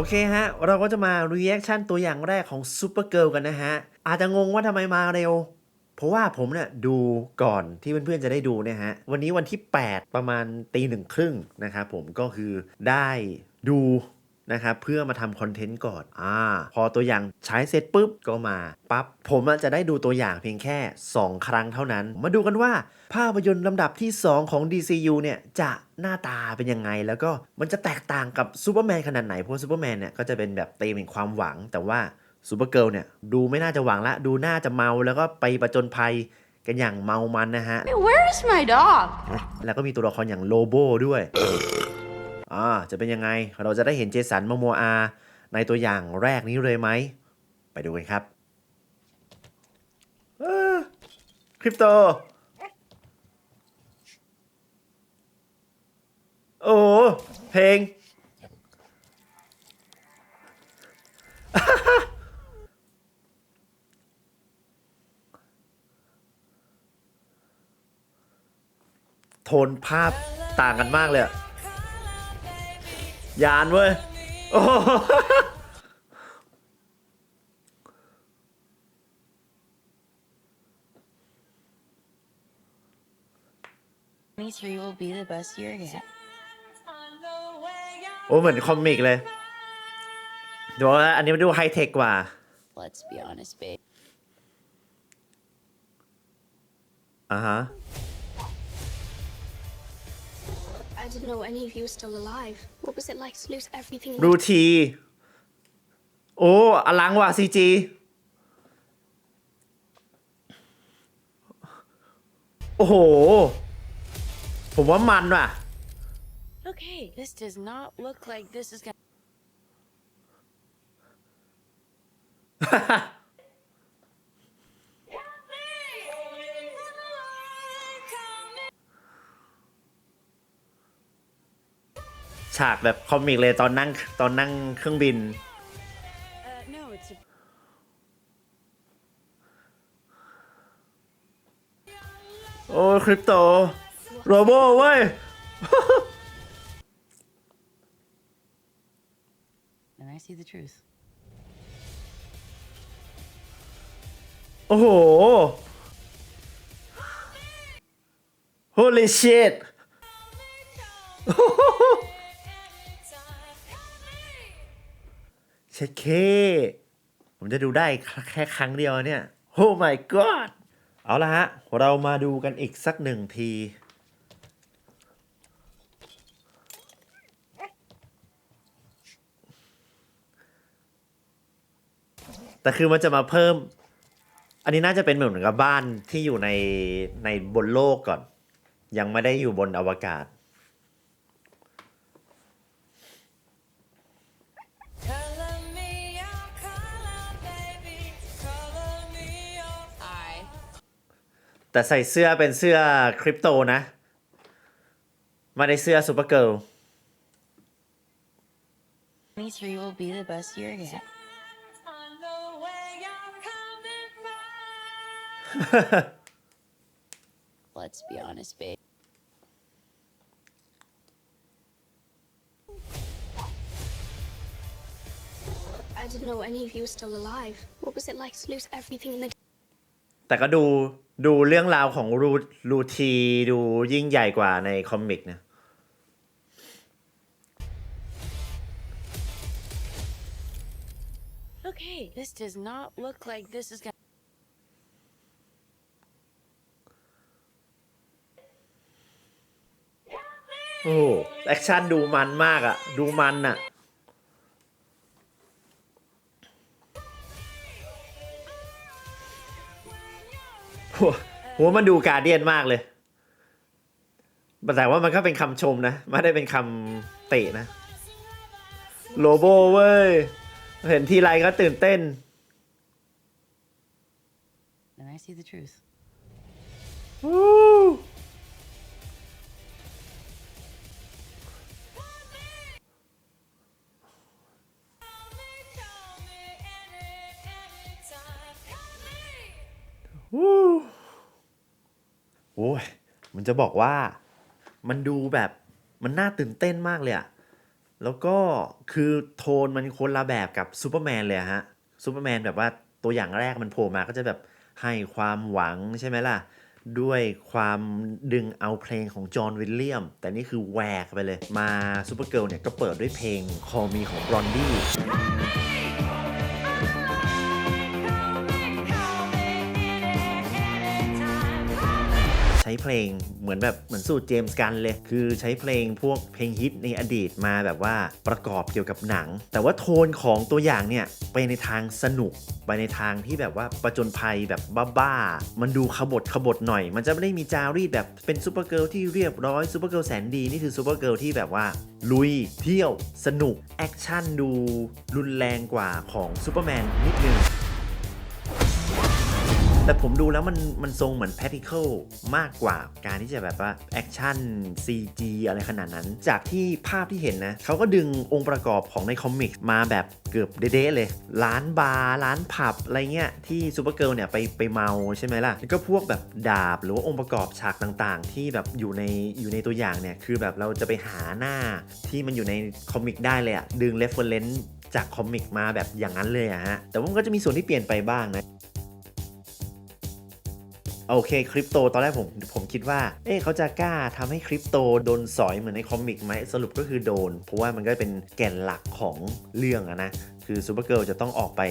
อเคฮะ เราก็จะมา reaction ตัวอย่างแรกของ Super Girl กันนะฮะ อาจจะงงว่าทำไมมาเร็ว เพราะว่าผมเนี่ยดูก่อนที่เพื่อนๆจะได้ดูเนี่ยฮะ วันนี้วันที่ 8 ประมาณตีหนึ่งครึ่งนะครับผมก็คือได้ดู นะครับเพื่อมาทำคอนเทนต์ก่อนอ่าพอตัวอย่างใช้เสร็จปุ๊บก็มาปั๊บผมอะจะได้ดูตัวอย่างเพียงแค่ 2 ครั้งเท่านั้น มาดูกันว่า ภาพยนตร์ลำดับที่ 2 ของ DCU เนี่ยจะหน้าตาเป็นยังไง แล้วก็มันจะแตกต่างกับซูเปอร์แมนขนาดไหน เพราะซูเปอร์แมนเนี่ยก็จะเป็นแบบเต็มแห่งความหวัง แต่ว่าซูเปอร์เกิลเนี่ยดูไม่น่าจะหวังละ ดูน่าจะเมาแล้วก็ไปประจนภัยกันอย่างเมามันนะฮะ Where is my dog? แล้วก็มีตัวละครอย่างโลโบด้วย อ่าจะเป็นยังไง เราจะได้เห็นเจสันมาโมอา ในตัวอย่างแรกนี้เลยไหม ไปดูกันครับคริปโต โอ้เพลง โทนภาพต่างกันมากเลยอะ ยานเว้ยโอ้โห23 will be the best year yet. โอ้เหมือนคอมิกเลยเดี๋ยวว่าอันนี้มันดูไฮเทคกว่า Let's be honest, babe. อ่าฮะ I didn't know any of you were still alive. What was it like to lose everything? รูที โอ้อลังว่ะซีจี โอ้โห ผมว่ามันว่ะ Okay, this does not look like this is gonna. ฉากแบบคอมิกเลยตอนนั่งตอนนั่งเครื่องบิน Uh, no, it's a. โอ้คริปโตโรโบเว้ย And I see the truth. โอ้โห Holy shit ช็เค ผมจะดูได้แค่ครั้งเดียวเนี่ย Oh my god เอาละฮะ เรามาดูกันอีกสักหนึ่งที แต่คือมันจะมาเพิ่ม อันนี้น่าจะเป็นเหมือนกับบ้านที่อยู่ในในบนโลกก่อน ยังไม่ได้อยู่บนอวกาศ แต่ใส่เสื้อเป็นเสื้อคริปโตนะไม่ได้เสื้อซูเปอร์เกิล23 will be the best year yet. I know where you're coming from. Let's be honest, babe. I didn't know any of you were still alive. What was it like to lose everything in the แต่ก็ดูดูเรื่องราวของรูรูทีดูยิ่งใหญ่กว่าในคอมิกนะ Okay, this does not look like this is gonna. โอ้โหแอคชั่นดูมันมากอะดูมันอะ หโหมันดูการเดียนมากเลย แต่ว่ามันก็เป็นคำชมนะ ไม่ได้เป็นคำเตะนะ โลโบเว้ย เห็นทีไรก็ตื่นเต้น And I see the truth. วู้ โอ้ยมันจะบอกว่ามันดูแบบมันน่าตื่นเต้นมากเลยอะแล้วก็คือโทนมันคนละแบบกับซูเปอร์แมนเลยฮะซูเปอร์แมนแบบว่าตัวอย่างแรกมันโผล่มาก็จะแบบให้ความหวังใช่ไหมล่ะ ด้วยความดึงเอาเพลงของจอห์นวิลเลียม แต่นี่คือแหวกไปเลยมาซูเปอร์เกิลเนี่ยก็เปิดด้วยเพลง Call Me ของบรอนดี้ ช้เพลงเหมือนแบบเหมือนสูตรเจมส์กันเลย คือใช้เพลงพวกเพลงฮิตในอดีตมาแบบว่าประกอบเกี่ยวกับหนัง แต่ว่าโทนของตัวอย่างเนี่ยไปในทางสนุกไปในทางที่แบบว่าประจนภัยแบบบ้าๆ มันดูขบถขบถหน่อย มันจะไม่ได้มีจารีตแบบเป็นซูเปอร์เกิร์ลที่เรียบร้อยซูเปอร์เกิร์ลแสนดีนี่คือซูเปอร์เกิร์ลที่แบบว่า ลุย เที่ยว สนุก แอคชั่นดูรุนแรงกว่าของซูเปอร์แมนนิดนึง แต่ผมดูแล้วมันมันทรงเหมือน practical มากกว่าการที่จะแบบว่าแอคชั่น CG อะไรขนาดนั้น จากที่ภาพที่เห็นนะเขาก็ดึงองค์ประกอบของในคอมิกมาแบบเกือบเด๊ะเลย ร้านบาร์ร้านผับอะไรเงี้ยที่ซูเปอร์เกิลเนี่ยไปไปเมาใช่ไหมล่ะ แล้วก็พวกแบบดาบหรือว่าองค์ประกอบฉากต่างๆ ที่แบบอยู่ในอยู่ในตัวอย่างเนี่ย คือแบบเราจะไปหาหน้าที่มันอยู่ในคอมิกได้เลยอะดึง reference จากคอมิกมาแบบอย่างนั้นเลยอะฮะแต่ว่ามันก็จะมีส่วนที่เปลี่ยนไปบ้างนะ โอเคคริปโตตอนแรกผมผมคิดว่า เอ๊ะเขาจะกล้าทำให้คริปโตโดนสอยเหมือนในคอมิกไหมสรุปก็คือโดน เพราะว่ามันก็เป็นแก่นหลักของเรื่องอะนะคือซูเปอร์เกิลจะต้องออกไป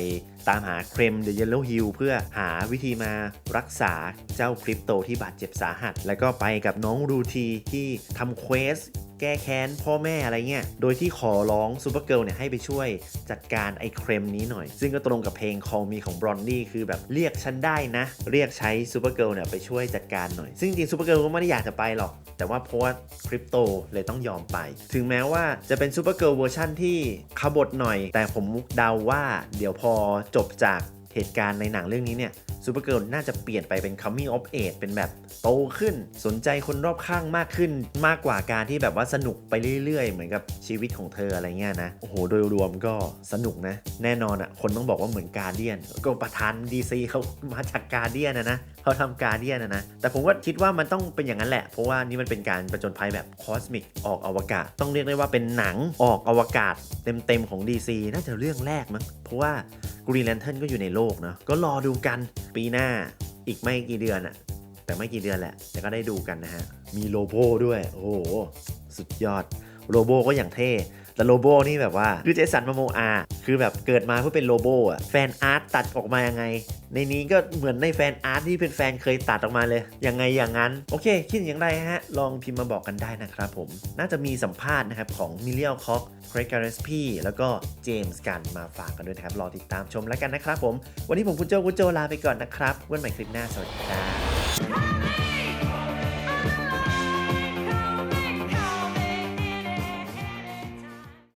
ตามหาเครมเดอะเยลโลฮิลเพื่อหาวิธีมารักษาเจ้าคริปโตที่บาดเจ็บสาหัส แล้วก็ไปกับน้องรูทีที่ทำเควส แก้แค้นพ่อแม่อะไรเงี้ย โดยที่ขอร้องซูเปอร์เกิลเนี่ยให้ไปช่วยจัดการไอ้เครมนี้หน่อย ซึ่งก็ตรงกับเพลง Call Me ของบรอนนี่คือแบบเรียกฉันได้นะ เรียกใช้ซูเปอร์เกิลเนี่ยไปช่วยจัดการหน่อย ซึ่งจริงซูเปอร์เกิลก็ไม่ได้อยากจะไปหรอก แต่ว่าเพราะว่าคริปโตเลยต้องยอมไป ถึงแม้ว่าจะเป็นซูเปอร์เกิลเวอร์ชั่นที่ขบถหน่อย แต่ผมเดาว่าเดี๋ยวพอจบจากเหตุการณ์ในหนังเรื่องนี้เนี่ยซูเปอร์เกิลน่าจะเปลี่ยนไปเป็น coming of age เป็นแบบโตขึ้น สนใจคนรอบข้างมากขึ้น มากกว่าการที่แบบว่าสนุกไปเรื่อยๆ เหมือนกับชีวิตของเธออะไรเงี้ยนะ โอ้โห โดยรวมก็สนุกนะ แน่นอนอะ่ะ คนต้องบอกว่าเหมือนการเดียน ก็ประธาน DC เขามาจากการเดียนนะนะเขาทำการเดียนนะนะ แต่ผมก็คิดว่ามันต้องเป็นอย่างนั้นแหละ เพราะว่านี่มันเป็นการประจนภัยแบบคอสมิกออกอวกาศ ต้องเรียกได้ว่าเป็นหนังออกอวกาศเต็มๆของ DC น่าจะเรื่องแรกมั้ง เพราะว่ากรีนแลนเทิร์นก็อยู่ในโลกเนาะ ก็รอดูกันปีหน้าอีกไม่กี่เดือนอะ แต่ไม่กี่เดือนแหละแต่ก็ได้ดูกันนะฮะ มีโลโบด้วย โอ้โห สุดยอด โลโบก็อย่างเท่ แต่โลโบนี่แบบว่า คือเจสันมาโมอา คือแบบเกิดมาเพื่อเป็นโลโบอะแฟนอาร์ตตัดออกมายังไง ในนี้ก็เหมือนในแฟนอาร์ตที่เป็นแฟนเคยตัดออกมาเลย ยังไงอย่างนั้น โอเค คิดอย่างไรฮะ ลองพิมพ์มาบอกกันได้นะครับผม น่าจะมีสัมภาษณ์นะครับของมิเลียลคอกครกการ์สพีแล้วก็เจมส์กันมาฝากกันด้วยนะครับ รอติดตามชมแล้วกันนะครับผม วันนี้ผมคุณโจคุณโจลาไปก่อนนะครับไว้ใหม่คลิปหน้า สวัสดีครับ Hey!